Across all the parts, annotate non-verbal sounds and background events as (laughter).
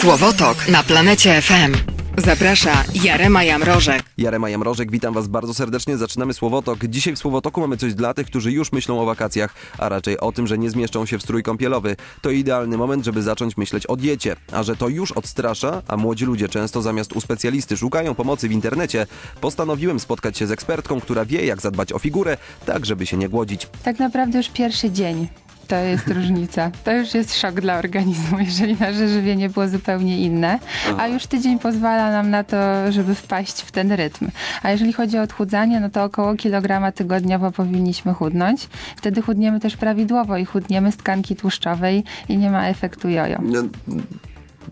Słowotok na planecie FM. Zaprasza Jarema Jamrożek. Jarema Jamrożek, witam Was bardzo serdecznie. Zaczynamy Słowotok. Dzisiaj w Słowotoku mamy coś dla tych, którzy już myślą o wakacjach, a raczej o tym, że nie zmieszczą się w strój kąpielowy. To idealny moment, żeby zacząć myśleć o diecie. A że to już odstrasza, a młodzi ludzie często zamiast u specjalisty szukają pomocy w internecie, postanowiłem spotkać się z ekspertką, która wie, jak zadbać o figurę, tak żeby się nie głodzić. Tak naprawdę już pierwszy dzień. To jest różnica. To już jest szok dla organizmu, (laughs) jeżeli nasze żywienie było zupełnie inne. A już tydzień pozwala nam na to, żeby wpaść w ten rytm. A jeżeli chodzi o odchudzanie, no to około kilograma tygodniowo powinniśmy chudnąć. Wtedy chudniemy też prawidłowo i chudniemy z tkanki tłuszczowej i nie ma efektu jojo.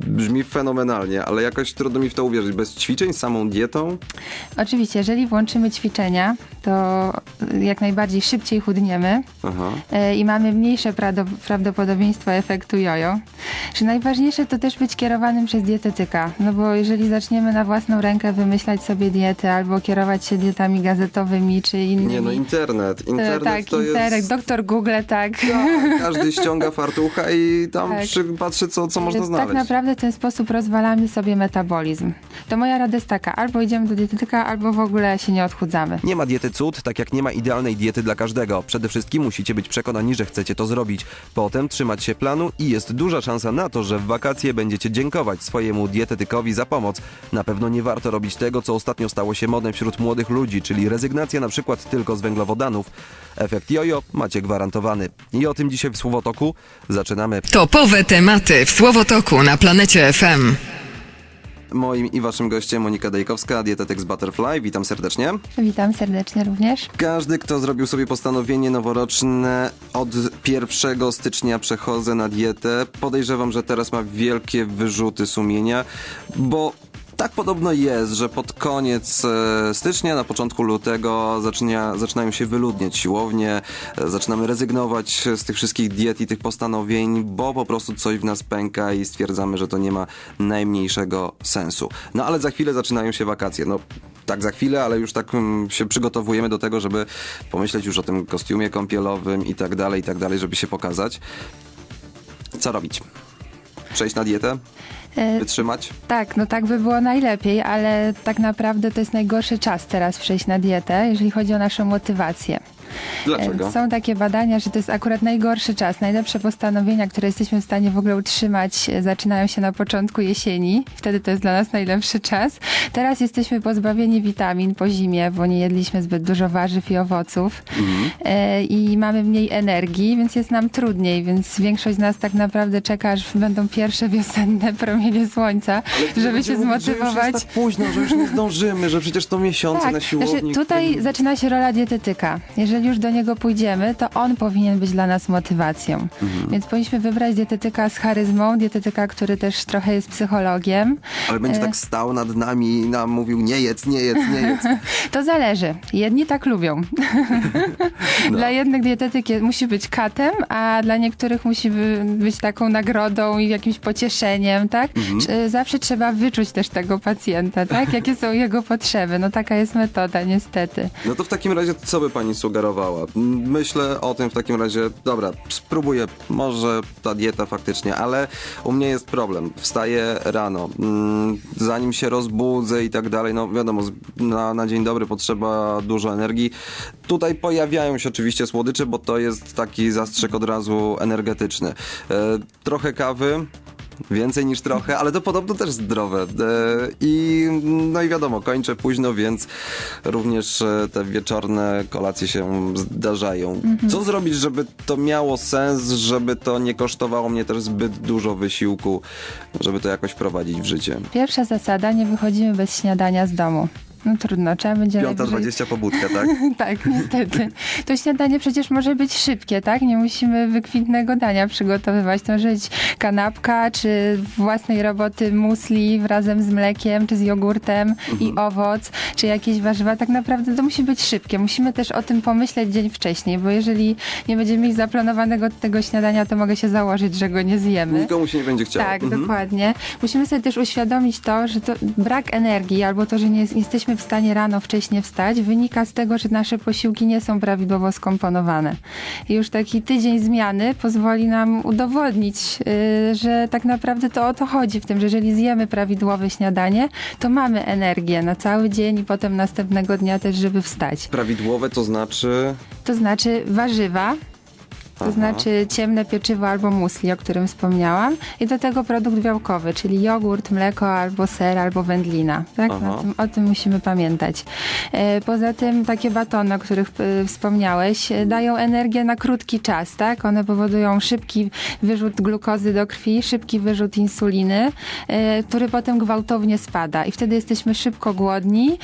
Brzmi fenomenalnie, ale jakoś trudno mi w to uwierzyć. Bez ćwiczeń, samą dietą? Oczywiście, jeżeli włączymy ćwiczenia, to jak najbardziej szybciej chudniemy. Aha. e, i mamy mniejsze prawdopodobieństwo efektu jojo. Że najważniejsze to też być kierowanym przez dietetyka, no bo jeżeli zaczniemy na własną rękę wymyślać sobie diety albo kierować się dietami gazetowymi czy innymi. Nie no, internet. to, Internet tak, to internet, jest... doktor Google, tak. Tak, (laughs) każdy ściąga fartucha i tam Tak. przy, patrzy, co, co można tak znaleźć. naprawdę w ten sposób rozwalamy sobie metabolizm. To moja rada jest taka, albo idziemy do dietetyka, albo w ogóle się nie odchudzamy. Nie ma diety cud, tak jak nie ma idealnej diety dla każdego. Przede wszystkim musicie być przekonani, że chcecie to zrobić. Potem trzymać się planu i jest duża szansa na to, że w wakacje będziecie dziękować swojemu dietetykowi za pomoc. Na pewno nie warto robić tego, co ostatnio stało się modne wśród młodych ludzi, czyli rezygnacja na przykład tylko z węglowodanów. Efekt jojo macie gwarantowany. I o tym dzisiaj w Słowotoku zaczynamy. Topowe tematy w Słowotoku na planecie FM. Moim i waszym gościem Monika Dejkowska, dietetyk z Butterfly. Witam serdecznie. Witam serdecznie również. Każdy, kto zrobił sobie postanowienie noworoczne, od 1 stycznia przechodzę na dietę. Podejrzewam, że teraz ma wielkie wyrzuty sumienia, bo tak podobno jest, że pod koniec e, stycznia, na początku lutego zaczyna, zaczynają się wyludniać siłownie, e, zaczynamy rezygnować z tych wszystkich diet i tych postanowień, bo po prostu coś w nas pęka i stwierdzamy, że to nie ma najmniejszego sensu. No ale za chwilę zaczynają się wakacje. No tak za chwilę, ale już tak mm, się przygotowujemy do tego, żeby pomyśleć już o tym kostiumie kąpielowym i tak dalej, i tak dalej, żeby się pokazać. Co robić? Przejść na dietę? E, Wytrzymać? Tak, no tak by było najlepiej, ale tak naprawdę to jest najgorszy czas teraz przejść na dietę, jeżeli chodzi o naszą motywację. Dlaczego? Są takie badania, że to jest akurat najgorszy czas. Najlepsze postanowienia, które jesteśmy w stanie w ogóle utrzymać, e, zaczynają się na początku jesieni. Wtedy to jest dla nas najlepszy czas. Teraz jesteśmy pozbawieni witamin po zimie, bo nie jedliśmy zbyt dużo warzyw i owoców e, i mamy mniej energii, więc jest nam trudniej, więc większość z nas tak naprawdę czeka, aż będą pierwsze wiosenne (laughs) promienie słońca, żeby się zmotywować. Że już jest tak późno, że już nie zdążymy, że przecież to miesiące na siłowni. znaczy tutaj zaczyna się rola dietetyka. Jeżeli już do niego pójdziemy, to on powinien być dla nas motywacją. Mhm. Więc powinniśmy wybrać dietetyka z charyzmą, dietetyka, który też trochę jest psychologiem. Ale będzie e, tak stał nad nami i nam mówił nie jedz, nie jedz, nie jedz. (laughs) To zależy. Jedni tak lubią. (laughs) No. Dla jednych dietetyk musi być katem, a dla niektórych musi by- być taką nagrodą i jakimś pocieszeniem, tak? Mhm. Zawsze trzeba wyczuć też tego pacjenta, tak? Jakie są jego potrzeby. No taka jest metoda, niestety. No to w takim razie co by pani sugerowała? Myślę o tym w takim razie, dobra, spróbuję, może ta dieta faktycznie, ale u mnie jest problem. Wstaję rano, zanim się rozbudzę i tak dalej, no wiadomo, na, na dzień dobry potrzeba dużo energii. Tutaj pojawiają się oczywiście słodycze, bo to jest taki zastrzyk od razu energetyczny. E, trochę kawy, Więcej niż trochę, ale to podobno też zdrowe. E, I no i wiadomo, kończę późno, więc również e, te wieczorne kolacje się zdarzają. Co zrobić, żeby to miało sens, żeby to nie kosztowało mnie też zbyt dużo wysiłku, żeby to jakoś prowadzić w życie? Pierwsza zasada, nie wychodzimy bez śniadania z domu. No trudno, trzeba będzie Piąta dwadzieścia pobudka, tak? (laughs) Tak, niestety. To śniadanie przecież może być szybkie, tak? Nie musimy wykwintnego dania przygotowywać. To może być kanapka, czy własnej roboty musli razem z mlekiem, czy z jogurtem i owoc, czy jakieś warzywa. Tak naprawdę to musi być szybkie. Musimy też o tym pomyśleć dzień wcześniej, bo jeżeli nie będziemy mieć zaplanowanego tego śniadania, to mogę się założyć, że go nie zjemy. Nikomu się nie będzie chciało. Tak, Mhm. dokładnie. Musimy sobie też uświadomić to, że to brak energii albo to, że nie, nie jesteśmy w stanie rano wcześnie wstać, wynika z tego, że nasze posiłki nie są prawidłowo skomponowane. I już taki tydzień zmiany pozwoli nam udowodnić, y, że tak naprawdę to o to chodzi w tym, że jeżeli zjemy prawidłowe śniadanie, to mamy energię na cały dzień i potem następnego dnia też, żeby wstać. Prawidłowe to znaczy... To znaczy warzywa, to Aha. znaczy ciemne pieczywo albo musli, o którym wspomniałam. I do tego produkt białkowy, czyli jogurt, mleko albo ser, albo wędlina. Tak? Tym, o tym musimy pamiętać. E, Poza tym takie batony, o których e, wspomniałeś, e, dają energię na krótki czas. Tak? One powodują szybki wyrzut glukozy do krwi, szybki wyrzut insuliny, który potem gwałtownie spada. I wtedy jesteśmy szybko głodni,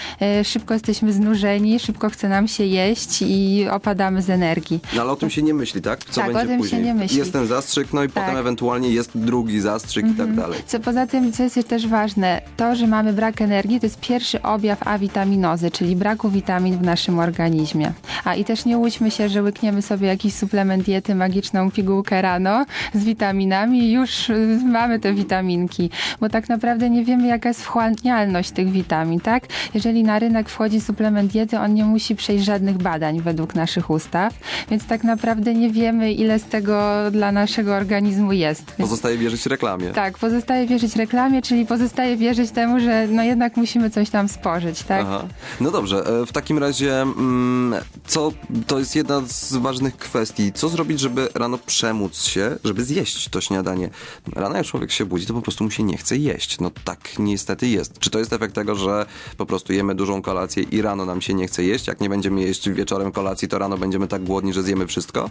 szybko jesteśmy znużeni, szybko chce nam się jeść i opadamy z energii. No ale o tym się nie myśli, tak? Co Tak, o będzie tym się później? nie myśli. Jest ten zastrzyk, no i Tak. Mhm. potem ewentualnie jest drugi zastrzyk i tak dalej. Co poza tym, co jest też ważne, to, że mamy brak energii, to jest pierwszy objaw awitaminozy, czyli braku witamin w naszym organizmie. A i też nie łudźmy się, że łykniemy sobie jakiś suplement diety, magiczną pigułkę rano z witaminami i już y, mamy te witaminki, bo tak naprawdę nie wiemy, jaka jest wchłanialność tych witamin, tak? Jeżeli na rynek wchodzi suplement diety, on nie musi przejść żadnych badań według naszych ustaw, więc tak naprawdę nie wiemy, ile z tego dla naszego organizmu jest. Pozostaje wierzyć reklamie. tak, pozostaje wierzyć reklamie, czyli pozostaje wierzyć temu, że no jednak musimy coś tam spożyć, tak? Aha. No dobrze, e, w takim razie mm, co, to jest jedna z ważnych kwestii. Co zrobić, żeby rano przemóc się, żeby zjeść to śniadanie? Rano jak człowiek się budzi, to po prostu mu się nie chce jeść. No tak niestety jest. Czy to jest efekt tego, że po prostu jemy dużą kolację i rano nam się nie chce jeść? Jak nie będziemy jeść wieczorem kolacji, to rano będziemy tak głodni, że zjemy wszystko?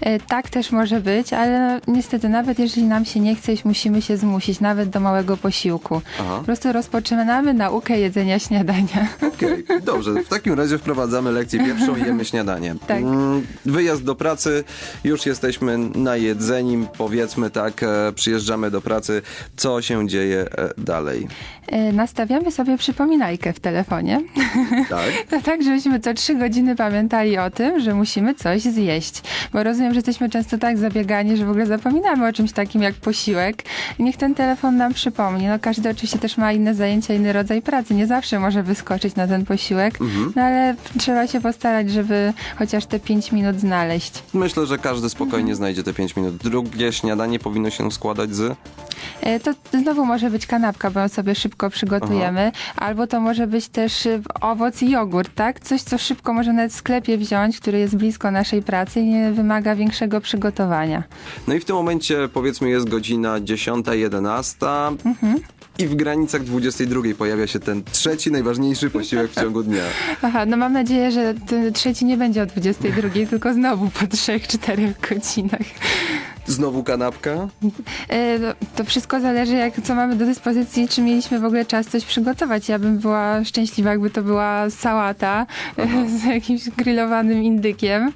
E, Tak też może być, ale no, niestety nawet jeżeli nam się nie chce musimy się zmusić, nawet do małego posiłku. Aha. Po prostu rozpoczynamy naukę jedzenia śniadania. Okej, dobrze. W takim razie wprowadzamy lekcję pierwszą i jemy śniadanie. Tak. Mm, Wyjazd do pracy, już jesteśmy najedzeni, powiedzmy tak, e, przyjeżdżamy do pracy. Co się dzieje e, dalej? Nastawiamy sobie przypominajkę w telefonie. Tak? (laughs) To tak, żebyśmy co trzy godziny pamiętali o tym, że musimy coś zjeść. Bo rozumiem, że jesteśmy często tak zabiegani, że w ogóle zapominamy o czymś takim jak posiłek. Niech ten telefon nam przypomni. No każdy oczywiście też ma inne zajęcia, inny rodzaj pracy. Nie zawsze może wyskoczyć na ten posiłek, no ale trzeba się postarać, żeby chociaż te pięć minut znaleźć. Myślę, że każdy spokojnie znajdzie te 5 minut. Drugie śniadanie powinno się składać z... E, To znowu może być kanapka, bo ją sobie szybko przygotujemy, albo to może być też y, owoc i jogurt, tak? Coś, co szybko można nawet w sklepie wziąć, który jest blisko naszej pracy i nie wymaga większego przygotowania. No i w tym momencie powiedzmy jest godzina 10-11 i w granicach 22 pojawia się ten trzeci, najważniejszy posiłek w ciągu dnia. Aha, no mam nadzieję, że ten trzeci nie będzie o 22, tylko znowu po 3-4 godzinach. Znowu kanapka? E, To wszystko zależy, jak, co mamy do dyspozycji, czy mieliśmy w ogóle czas coś przygotować. Ja bym była szczęśliwa, jakby to była sałata e, z jakimś grillowanym indykiem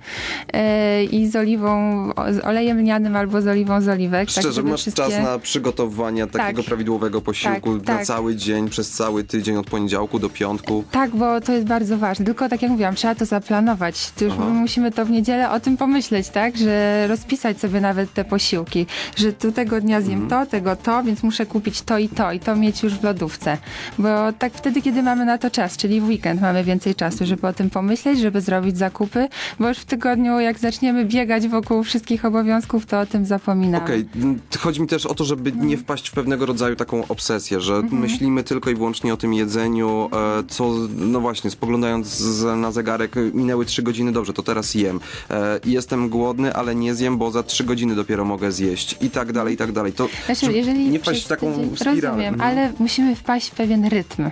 e, i z oliwą, z olejem lnianym albo z oliwą z oliwek. tak, Szczerze, żeby masz wszystkie- czas na przygotowanie takiego Tak. prawidłowego posiłku Tak, na tak. cały dzień, przez cały tydzień, od poniedziałku do piątku. Tak, bo to jest bardzo ważne. Tylko tak jak mówiłam, trzeba to zaplanować. To już Aha. musimy to w niedzielę o tym pomyśleć, tak? Że rozpisać sobie nawet te posiłki. Że tu tego dnia zjem Mhm. to, tego to, więc muszę kupić to i to i to mieć już w lodówce. Bo tak wtedy, kiedy mamy na to czas, czyli w weekend mamy więcej czasu, żeby o tym pomyśleć, żeby zrobić zakupy, bo już w tygodniu, jak zaczniemy biegać wokół wszystkich obowiązków, to o tym zapominamy. Okej, m, chodzi mi też o to, żeby nie wpaść w pewnego rodzaju taką obsesję, że Mhm. myślimy tylko i wyłącznie o tym jedzeniu, e, co, no właśnie, spoglądając na zegarek, minęły trzy godziny, dobrze, to teraz jem. E, jestem głodny, ale nie zjem, bo za trzy godziny dopiero mogę zjeść i tak dalej, i tak dalej. To Znaczy, jeżeli nie wpaść w taką tydzień, spiralę. Rozumiem, Mhm. ale musimy wpaść w pewien rytm.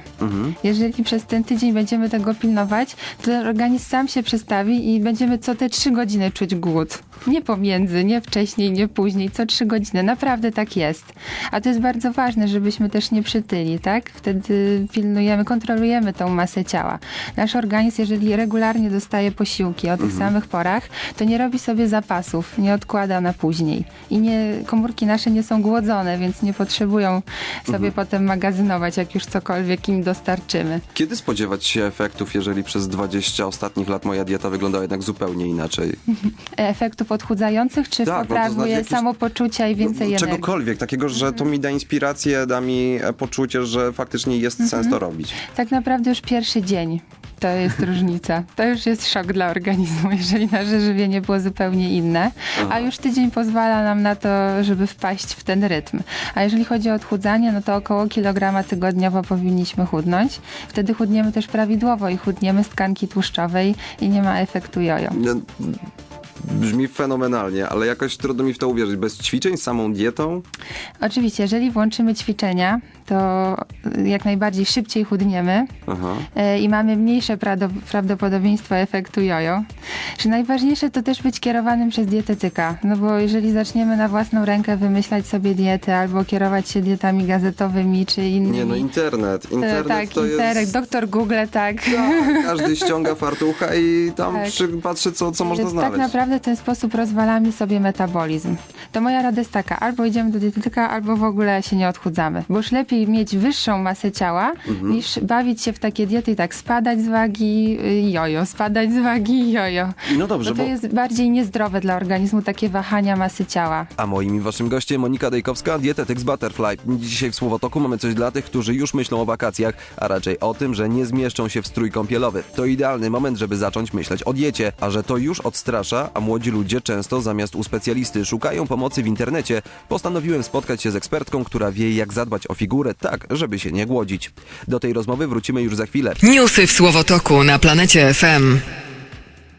Jeżeli przez ten tydzień będziemy tego pilnować, to organizm sam się przestawi i będziemy co te trzy godziny czuć głód. Nie pomiędzy, nie wcześniej, nie później, co trzy godziny. Naprawdę tak jest. A to jest bardzo ważne, żebyśmy też nie przytyli, tak? Wtedy pilnujemy, kontrolujemy tą masę ciała. Nasz organizm, jeżeli regularnie dostaje posiłki o tych samych porach, to nie robi sobie zapasów, nie odkłada na później. I nie, komórki nasze nie są głodzone, więc nie potrzebują sobie potem magazynować, jak już cokolwiek im dostarczymy. Kiedy spodziewać się efektów, jeżeli przez 20 ostatnich lat moja dieta wyglądała jednak zupełnie inaczej? (laughs) Efektów odchudzających, czy Tak, bo to znaczy samopoczucia i więcej No, energii? Czegokolwiek, takiego, że to mi da inspirację, da mi e, poczucie, że faktycznie jest Mhm. sens to robić. Tak naprawdę już pierwszy dzień to jest (laughs) różnica. To już jest szok dla organizmu, jeżeli nasze żywienie było zupełnie inne. A już tydzień pozwala nam na to, żeby wpaść w ten rytm. A jeżeli chodzi o odchudzanie, no to około kilograma tygodniowo powinniśmy chudnąć. Wtedy chudniemy też prawidłowo i chudniemy z tkanki tłuszczowej i nie ma efektu jojo. Brzmi fenomenalnie, ale jakoś trudno mi w to uwierzyć. Bez ćwiczeń, samą dietą? Oczywiście, jeżeli włączymy ćwiczenia, to jak najbardziej szybciej chudniemy. Aha. e, i mamy mniejsze prawdopodobieństwo efektu jojo. Że najważniejsze to też być kierowanym przez dietetyka, no bo jeżeli zaczniemy na własną rękę wymyślać sobie diety albo kierować się dietami gazetowymi czy innymi. Nie no, internet. to, Internet tak, to internet, jest... doktor Google, tak. Tak, (laughs) każdy ściąga fartucha i tam Tak. przy, patrzy, co, co można Więc znaleźć. tak naprawdę w ten sposób rozwalamy sobie metabolizm. To moja rada jest taka, albo idziemy do dietetyka, albo w ogóle się nie odchudzamy. Bo już lepiej mieć wyższą masę ciała, Mhm. niż bawić się w takie diety i tak spadać z wagi, y, jojo, spadać z wagi, (laughs) jojo. No dobrze, Bo to bo... jest bardziej niezdrowe dla organizmu, takie wahania masy ciała. A moim i waszym gościem Monika Dejkowska, dietetyk z Butterfly. Dzisiaj w Słowotoku mamy coś dla tych, którzy już myślą o wakacjach, a raczej o tym, że nie zmieszczą się w strój kąpielowy. To idealny moment, żeby zacząć myśleć o diecie, a że to już odstrasza, a młodzi ludzie często zamiast u specjalisty szukają pomocy w internecie, postanowiłem spotkać się z ekspertką, która wie jak zadbać o figurę tak, żeby się nie głodzić. Do tej rozmowy wrócimy już za chwilę. Newsy w Słowotoku na planecie FM.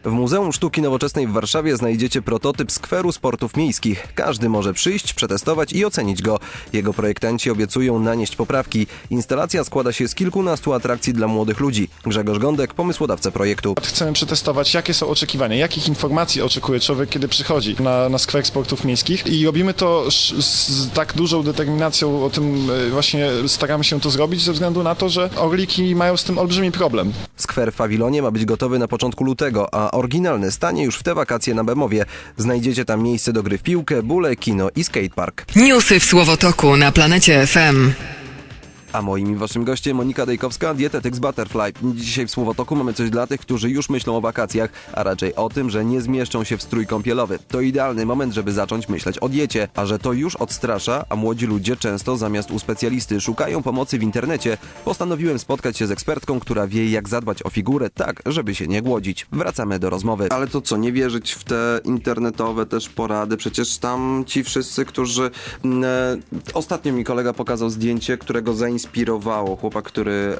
W Muzeum Sztuki Nowoczesnej w Warszawie znajdziecie prototyp skweru sportów miejskich. Każdy może przyjść, przetestować i ocenić go. Jego projektanci obiecują nanieść poprawki. Instalacja składa się z kilkunastu atrakcji dla młodych ludzi. Grzegorz Gądek, pomysłodawca projektu. Chcemy przetestować, jakie są oczekiwania, jakich informacji oczekuje człowiek, kiedy przychodzi na, na skwer sportów miejskich i robimy to z, tak dużą determinacją, o tym e, właśnie staramy się to zrobić, ze względu na to, że orliki mają z tym olbrzymi problem. Skwer w pawilonie ma być gotowy na początku lutego, a oryginalny stanie już w te wakacje na Bemowie. Znajdziecie tam miejsce do gry w piłkę, bóle, kino i skatepark. Newsy w Słowotoku na planecie FM. A moim i waszym gościem Monika Dejkowska, dietetyk z Butterfly. Dzisiaj w Słowotoku mamy coś dla tych, którzy już myślą o wakacjach, a raczej o tym, że nie zmieszczą się w strój kąpielowy. To idealny moment, żeby zacząć myśleć o diecie, a że to już odstrasza, a młodzi ludzie często zamiast u specjalisty szukają pomocy w internecie, postanowiłem spotkać się z ekspertką, która wie jak zadbać o figurę tak, żeby się nie głodzić. Wracamy do rozmowy. Ale to co, nie wierzyć w te internetowe też porady? Przecież tam ci wszyscy, którzy... mm, E, ostatnio mi kolega pokazał zdjęcie, którego zainspirowało. Chłopak, który...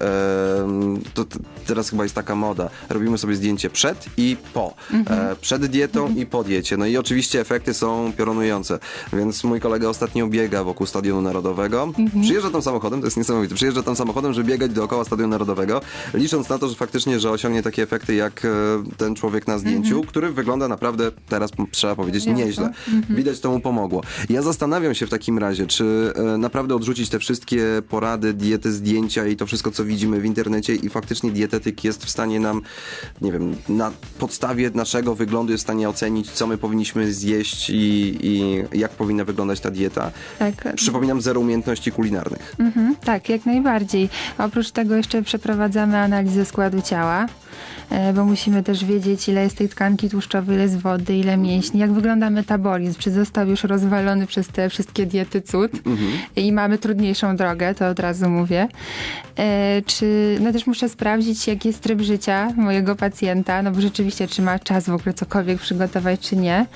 To, teraz chyba jest taka moda. Robimy sobie zdjęcie przed i po. E, przed dietą i po diecie. No i oczywiście efekty są piorunujące. Więc mój kolega ostatnio biega wokół Stadionu Narodowego. Przyjeżdża tam samochodem, to jest niesamowite. Przyjeżdża tam samochodem, żeby biegać dookoła Stadionu Narodowego, licząc na to, że faktycznie, że osiągnie takie efekty jak e, ten człowiek na zdjęciu, który wygląda naprawdę, teraz trzeba powiedzieć, nieźle. Widać, to mu pomogło. Ja zastanawiam się w takim razie, czy e, naprawdę odrzucić te wszystkie porady, diety, zdjęcia i to wszystko, co widzimy w internecie i faktycznie dietetyk jest w stanie nam, nie wiem, na podstawie naszego wyglądu jest w stanie ocenić, co my powinniśmy zjeść i, i jak powinna wyglądać ta dieta. Tak, Przypominam, zero umiejętności kulinarnych. Mhm, tak, jak najbardziej. Oprócz tego jeszcze przeprowadzamy analizę składu ciała, bo musimy też wiedzieć, ile jest tej tkanki tłuszczowej, ile jest wody, ile mięśni, jak wygląda metabolizm, czy został już rozwalony przez te wszystkie diety cud i mamy trudniejszą drogę, to od razu mówię. E, Czy, no też muszę sprawdzić, jaki jest tryb życia mojego pacjenta, no bo rzeczywiście, czy ma czas w ogóle cokolwiek przygotować, czy nie.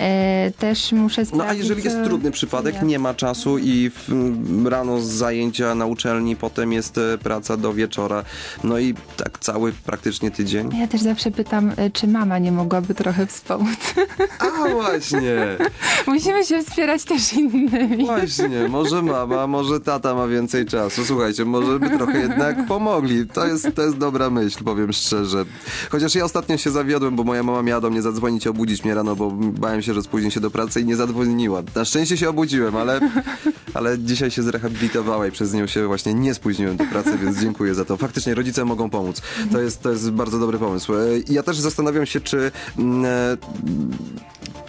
E, Też muszę No sprawdzić, a jeżeli jest trudny przypadek, nie. ma czasu i rano z zajęcia na uczelni, potem jest e, praca do wieczora, no i tak cały praktycznie tydzień. Ja też zawsze pytam, y, czy mama nie mogłaby trochę wspomóc. A właśnie, (laughs) Musimy się wspierać też innymi. właśnie, może mama, może tata ma więcej czasu. Słuchajcie, może by trochę jednak pomogli. To jest, to jest dobra myśl, powiem szczerze. Chociaż ja ostatnio się zawiodłem, bo moja mama miała do mnie zadzwonić i obudzić mnie rano, bo bałem się, że spóźnię się do pracy i nie zadzwoniła. Na szczęście się obudziłem, ale, ale dzisiaj się zrehabilitowała i przez nią się właśnie nie spóźniłem do pracy, więc dziękuję za to. Faktycznie rodzice mogą pomóc. To jest, to jest bardzo dobry pomysł. E, Ja też zastanawiam się, czy mm, e,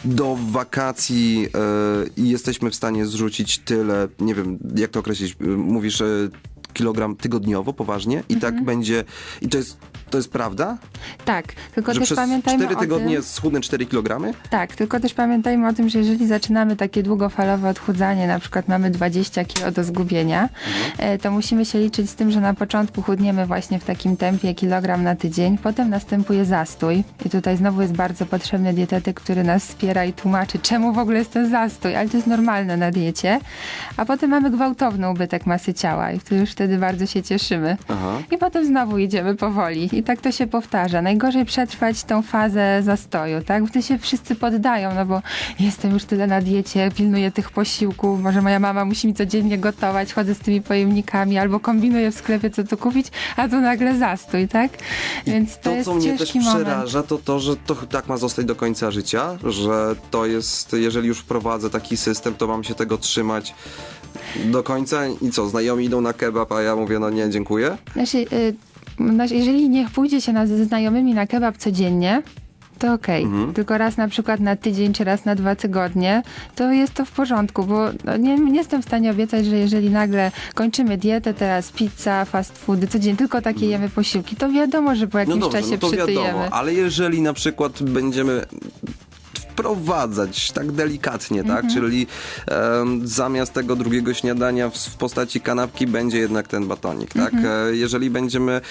do wakacji e, i jesteśmy w stanie zrzucić tyle, nie wiem, jak to określić, mówisz kilogram tygodniowo, poważnie? I Mhm. tak będzie, i to jest, to jest prawda? Tak, tylko że też przez pamiętajmy 4 o tygodnie tym, schudnę 4 kilogramy? Tak, tylko też pamiętajmy o tym, że jeżeli zaczynamy takie długofalowe odchudzanie, na przykład mamy 20 kilo do zgubienia, e, to musimy się liczyć z tym, że na początku chudniemy właśnie w takim tempie kilogram na tydzień, potem następuje zastój i tutaj znowu jest bardzo potrzebny dietetyk, który nas wspiera i tłumaczy, czemu w ogóle jest ten zastój, ale to jest normalne na diecie, a potem mamy gwałtowny ubytek masy ciała i wtedy już wtedy bardzo się cieszymy. Aha. I potem znowu idziemy powoli. I tak to się powtarza. Najgorzej przetrwać tą fazę zastoju, tak? Wtedy się wszyscy poddają, no bo jestem już tyle na diecie, pilnuję tych posiłków, może moja mama musi mi codziennie gotować, chodzę z tymi pojemnikami, albo kombinuję w sklepie, co tu kupić, a tu nagle zastój, tak? Więc to, To, jest co mnie też ciężki moment. przeraża, to to, że to tak ma zostać do końca życia, że to jest, jeżeli już wprowadzę taki system, to mam się tego trzymać do końca i co, znajomi idą na kebab, a ja mówię, no nie, dziękuję? Znaczy, jeżeli nie pójdzie się na, ze znajomymi na kebab codziennie, to okej. Mhm. Tylko raz na przykład na tydzień czy raz na dwa tygodnie, to jest to w porządku, bo no, nie, nie jestem w stanie obiecać, że jeżeli nagle kończymy dietę, teraz pizza, fast foody, codziennie tylko takie jemy posiłki, to wiadomo, że po jakimś Mhm. No dobrze, czasie no to przytyjemy. wiadomo, ale jeżeli na przykład będziemy wprowadzać tak delikatnie, Mhm. tak? Czyli em, zamiast tego drugiego śniadania w, w postaci kanapki będzie jednak ten batonik, tak? Mhm. E, jeżeli będziemy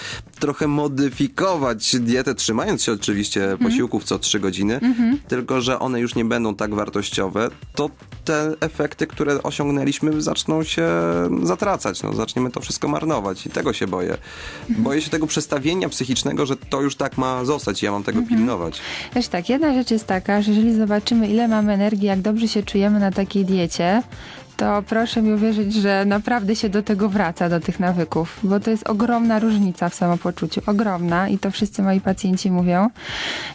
trochę modyfikować dietę, trzymając się oczywiście Mhm. posiłków co 3 godziny, tylko że one już nie będą tak wartościowe, to te efekty, które osiągnęliśmy zaczną się zatracać, no, zaczniemy to wszystko marnować i tego się boję. Mhm. Boję się tego przestawienia psychicznego, że to już tak ma zostać i ja mam tego Mhm. pilnować. Też tak, jedna rzecz jest taka, że jeżeli zobaczymy, ile mamy energii, jak dobrze się czujemy na takiej diecie, to proszę mi uwierzyć, że naprawdę się do tego wraca, do tych nawyków, bo to jest ogromna różnica w samopoczuciu, ogromna i to wszyscy moi pacjenci mówią.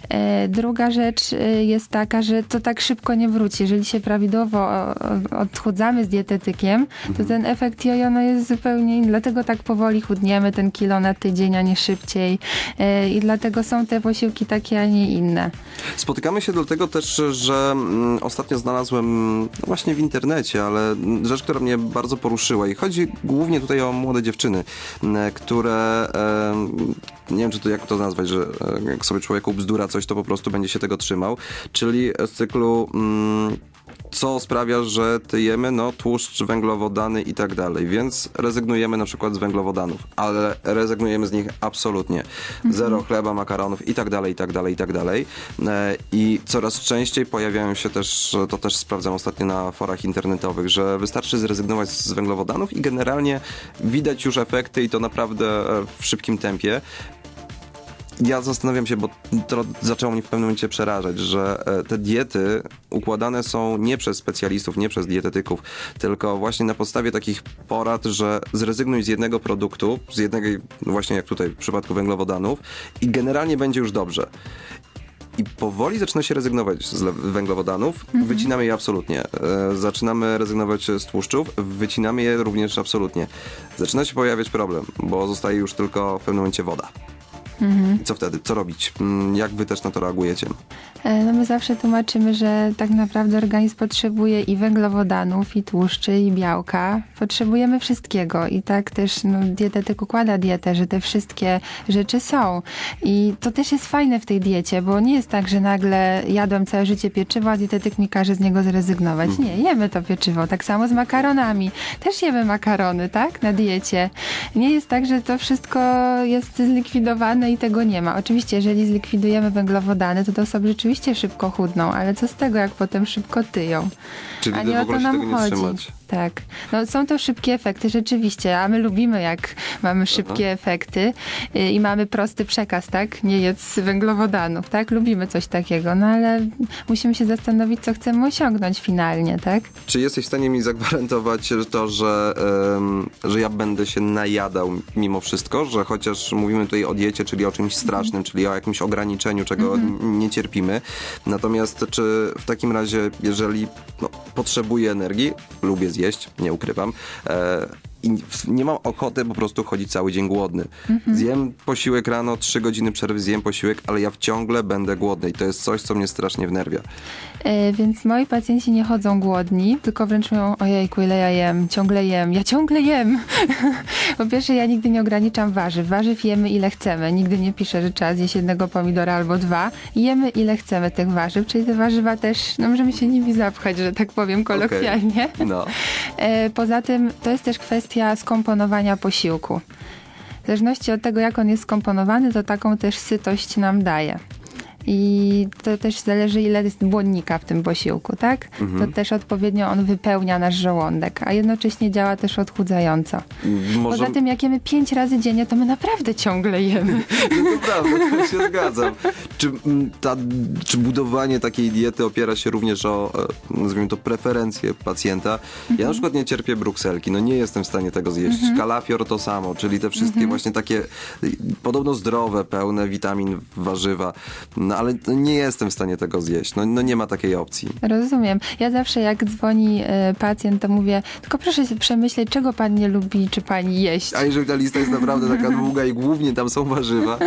E, druga rzecz e, jest taka, że to tak szybko nie wróci. Jeżeli się prawidłowo odchudzamy z dietetykiem, to ten efekt jojo no, jest zupełnie inny. Dlatego tak powoli chudniemy ten kilo na tydzień, a nie szybciej e, i dlatego są te posiłki takie, a nie inne. Spotykamy się dlatego też, że mm, ostatnio znalazłem no właśnie w internecie, ale rzecz, która mnie bardzo poruszyła i chodzi głównie tutaj o młode dziewczyny, które nie wiem, czy to jak to nazwać, że e, jak sobie człowieku bzdura coś, to po prostu będzie się tego trzymał, czyli z cyklu mm, co sprawia, że tyjemy, no tłuszcz, węglowodany i tak dalej, więc rezygnujemy na przykład z węglowodanów, ale rezygnujemy z nich absolutnie. Zero chleba, makaronów i tak dalej, i tak dalej, i tak dalej. E, I coraz częściej pojawiają się też, to też sprawdzam ostatnio na forach internetowych, że wystarczy zrezygnować z węglowodanów i generalnie widać już efekty i to naprawdę w szybkim tempie. Ja zastanawiam się, bo to zaczęło mnie w pewnym momencie przerażać, że e, te diety układane są nie przez specjalistów, nie przez dietetyków, tylko właśnie na podstawie takich porad, że zrezygnuj z jednego produktu, z jednego, właśnie jak tutaj w przypadku węglowodanów i generalnie będzie już dobrze. I powoli zaczyna się rezygnować z węglowodanów, wycinamy je absolutnie. E, zaczynamy rezygnować z tłuszczów, wycinamy je również absolutnie. Zaczyna się pojawiać problem, bo zostaje już tylko w pewnym momencie woda. I co wtedy? Co robić? Mm, Jak wy też na to reagujecie? E, No my zawsze tłumaczymy, że tak naprawdę organizm potrzebuje i węglowodanów, i tłuszczy, i białka. Potrzebujemy wszystkiego i tak też no, dietetyk układa dietę, że te wszystkie rzeczy są. I to też jest fajne w tej diecie, bo nie jest tak, że nagle jadłem całe życie pieczywo, a dietetyk mi każe z niego zrezygnować. Nie, jemy to pieczywo. Tak samo z makaronami. Też jemy makarony, tak? Na diecie. Nie jest tak, że to wszystko jest zlikwidowane i tego nie ma. Oczywiście, jeżeli zlikwidujemy węglowodany, to te osoby rzeczywiście szybko chudną, ale co z tego, jak potem szybko tyją? Czyli A nie o to nam chodzi. trzymać? Tak. No, są to szybkie efekty, rzeczywiście, a my lubimy, jak mamy szybkie efekty y, i mamy prosty przekaz, tak? Nie jedz węglowodanów, tak? Lubimy coś takiego, no ale musimy się zastanowić, co chcemy osiągnąć finalnie, tak? Czy jesteś w stanie mi zagwarantować to, że, em, że ja będę się najadał mimo wszystko, że chociaż mówimy tutaj o diecie, czyli o czymś strasznym, czyli o jakimś ograniczeniu, czego n- nie cierpimy. Natomiast czy w takim razie, jeżeli no, potrzebuję energii, lubię zjeść, nie ukrywam, e, i w- nie mam ochoty po prostu chodzić cały dzień głodny. Zjem posiłek rano, trzy godziny przerwy, zjem posiłek, ale ja ciągle będę głodny i to jest coś, co mnie strasznie wnerwia. E, Więc moi pacjenci nie chodzą głodni, tylko wręcz mówią, ojejku, ile ja jem, ciągle jem, ja ciągle jem. (laughs) po pierwsze, ja nigdy nie ograniczam warzyw. Warzyw jemy ile chcemy. Nigdy nie piszę, że trzeba zjeść jednego pomidora albo dwa. Jemy ile chcemy tych warzyw, czyli te warzywa też, no możemy się nimi zapchać, że tak powiem kolokwialnie. No. E, Poza tym to jest też kwestia skomponowania posiłku. W zależności od tego, jak on jest skomponowany, to taką też sytość nam daje. I to też zależy, ile jest błonnika w tym posiłku, tak? To też odpowiednio on wypełnia nasz żołądek, a jednocześnie działa też odchudzająco. Może... Poza tym, jak jemy pięć razy dziennie, to my naprawdę ciągle jemy. (laughs) No to prawda, to się zgadzam. Czy, ta, czy budowanie takiej diety opiera się również o, e, nazwijmy to, preferencje pacjenta? Ja na przykład nie cierpię brukselki, no nie jestem w stanie tego zjeść. Kalafior to samo, czyli te wszystkie właśnie takie podobno zdrowe, pełne witamin warzywa, no ale nie jestem w stanie tego zjeść. No, no nie ma takiej opcji. Rozumiem. Ja zawsze jak dzwoni e, pacjent, to mówię, tylko proszę się przemyśleć, czego pan nie lubi, czy pani jeść. A jeżeli ta lista jest naprawdę taka (laughs) długa i głównie tam są warzywa,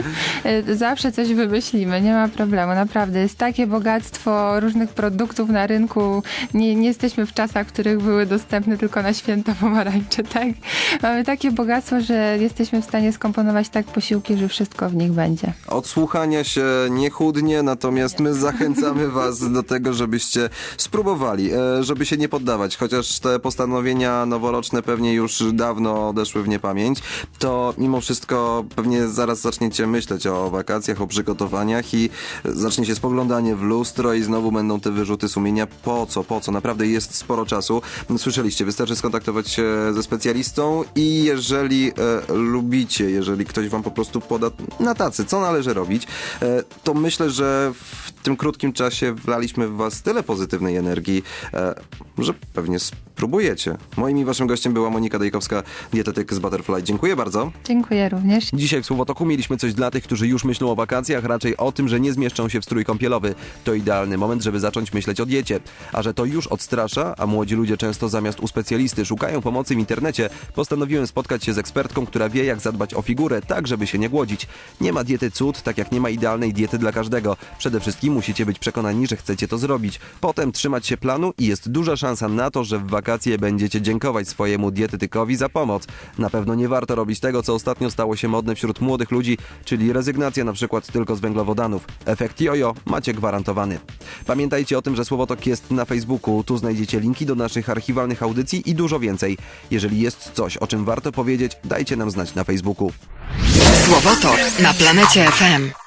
E, Zawsze coś wymyślimy, nie ma problemu, naprawdę. Jest takie bogactwo różnych produktów na rynku. Nie, nie jesteśmy w czasach, w których były dostępne tylko na święta pomarańcze, (laughs) tak? Mamy takie bogactwo, że jesteśmy w stanie skomponować tak posiłki, że wszystko w nich będzie. Od słuchania się nie chudnie, natomiast my zachęcamy was do tego, żebyście spróbowali, e, żeby się nie poddawać, chociaż te postanowienia noworoczne pewnie już dawno odeszły w niepamięć, to mimo wszystko pewnie zaraz zaczniecie myśleć o wakacjach, o przygotowaniach i zacznie się spoglądanie w lustro i znowu będą te wyrzuty sumienia. Po co, po co? Naprawdę jest sporo czasu. Słyszeliście, wystarczy skontaktować się ze specjalistą i jeżeli e, lubicie, jeżeli ktoś wam po prostu poda na tacy, co należy robić, e, to myślę, że w tym krótkim czasie wlaliśmy w was tyle pozytywnej energii, e, że pewnie spróbujecie. Moim i waszym gościem była Monika Dejkowska, dietetyk z Butterfly. Dziękuję bardzo. Dziękuję również. Dzisiaj w Słowotoku mieliśmy coś dla tych, którzy już myślą o wakacjach, raczej o tym, że nie zmieszczą się w strój kąpielowy. To idealny moment, żeby zacząć myśleć o diecie. A że to już odstrasza, a młodzi ludzie często zamiast u specjalisty szukają pomocy w internecie, postanowiłem spotkać się z ekspertką, która wie jak zadbać o figurę, tak żeby się nie głodzić. Nie ma diety cud, tak jak nie ma idealnej diety dla każdego. Przede wszystkim musicie być przekonani, że chcecie to zrobić. Potem trzymać się planu i jest duża szansa na to, że w wakacje będziecie dziękować swojemu dietetykowi za pomoc. Na pewno nie warto robić tego, co ostatnio stało się modne wśród młodych ludzi, czyli rezygnacja na przykład tylko z węglowodanów. Efekt jojo macie gwarantowany. Pamiętajcie o tym, że Słowotok jest na Facebooku. Tu znajdziecie linki do naszych archiwalnych audycji i dużo więcej. Jeżeli jest coś, o czym warto powiedzieć, dajcie nam znać na Facebooku. Słowotok na planecie FM.